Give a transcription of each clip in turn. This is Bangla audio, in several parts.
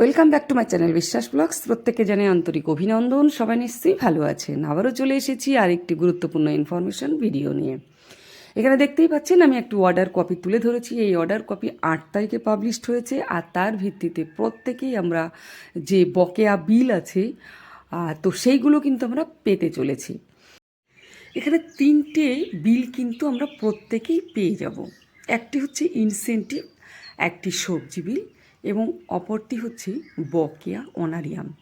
Welcome back to my channel Biswas vlogs প্রত্যেকে জানে আন্তরিক অভিনন্দন। সবাই নিশ্চয়ই ভালো আছেন। আবারও চলে এসেছি আরেকটি গুরুত্বপূর্ণ ইনফরমেশন ভিডিও নিয়ে। এখানে দেখতেই পাচ্ছেন, আমি একটু অর্ডার কপি তুলে ধরেছি। এই অর্ডার কপি আট তারিখে পাবলিশড হয়েছে আর তার ভিত্তিতে প্রত্যেকেই আমরা যে বকেয়া বিল আছে তো সেইগুলো কিন্তু আমরা পেতে চলেছি। এখানে তিনটে বিল কিন্তু আমরা প্রত্যেকেই পেয়ে যাব। একটি হচ্ছে ইনসেন্টিভ একটি সবজি বিল এবং অপরটি হচ্ছে বকেয়া অনারিয়াম।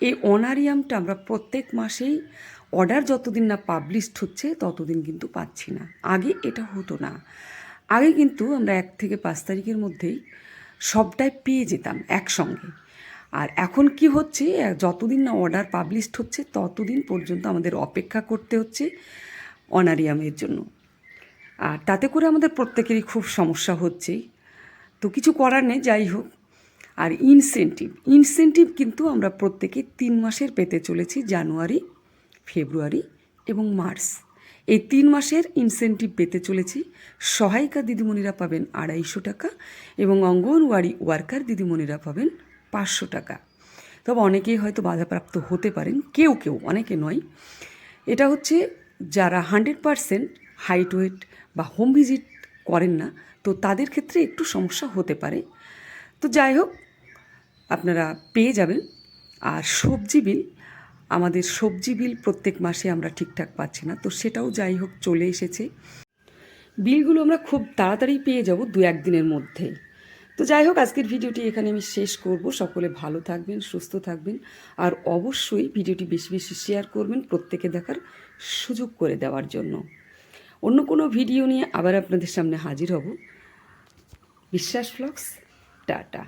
এই অনারিয়ামটা আমরা প্রত্যেক মাসেই অর্ডার যতদিন না পাবলিশড হচ্ছে ততদিন কিন্তু পাচ্ছি না। আগে এটা হতো না। আগে কিন্তু আমরা এক থেকে পাঁচ তারিখের মধ্যেই সবটাই পেয়ে যেতাম একসঙ্গে। আর এখন কি হচ্ছে যতদিন না অর্ডার পাবলিশড হচ্ছে ততদিন পর্যন্ত আমাদের অপেক্ষা করতে হচ্ছে অনারিয়ামের জন্য। আর তাতে করে আমাদের প্রত্যেকেরই খুব সমস্যা হচ্ছে। তো কিছু করার নেই, যাই হোক। আর ইনসেন্টিভ ইনসেন্টিভ কিন্তু আমরা প্রত্যেকে তিন মাসের পেতে চলেছি, জানুয়ারি, ফেব্রুয়ারি এবং মার্চ। এই তিন মাসের ইনসেন্টিভ পেতে চলেছি। সহায়িকা দিদিমণিরা পাবেন আড়াইশো টাকা এবং অঙ্গনওয়াড়ি ওয়ার্কার দিদিমণিরা পাবেন পাঁচশো টাকা। তবে অনেকেই হয়তো বাধাপ্রাপ্ত হতে পারেন, কেউ কেউ, অনেকে নয়। এটা হচ্ছে যারা হান্ড্রেড পারসেন্ট হাইট ওয়েট বা হোম ভিজিট করেন না। তো তাদের ক্ষেত্রে একটু সমস্যা হতে পারে। তো যাই হোক, আপনারা পেয়ে যাবেন। আর সবজি বিল, আমাদের সবজি বিল প্রত্যেক মাসে আমরা ঠিকঠাক পাচ্ছি না। তো সেটাও যাই হোক, চলে এসেছে। বিলগুলো আমরা খুব তাড়াতাড়ি পেয়ে যাব দু একদিনের মধ্যে। তো যাই হোক, আজকের ভিডিওটি এখানে আমি শেষ করব। সকলে ভালো থাকবেন, সুস্থ থাকবেন। আর অবশ্যই ভিডিওটি বেশি বেশি শেয়ার করবেন প্রত্যেকে দেখার সুযোগ করে দেওয়ার জন্য। অন্য কোনো ভিডিও নিয়ে আবার আপনাদের সামনে হাজির হব। বিশ্বাস ফ্লক্স টাটা।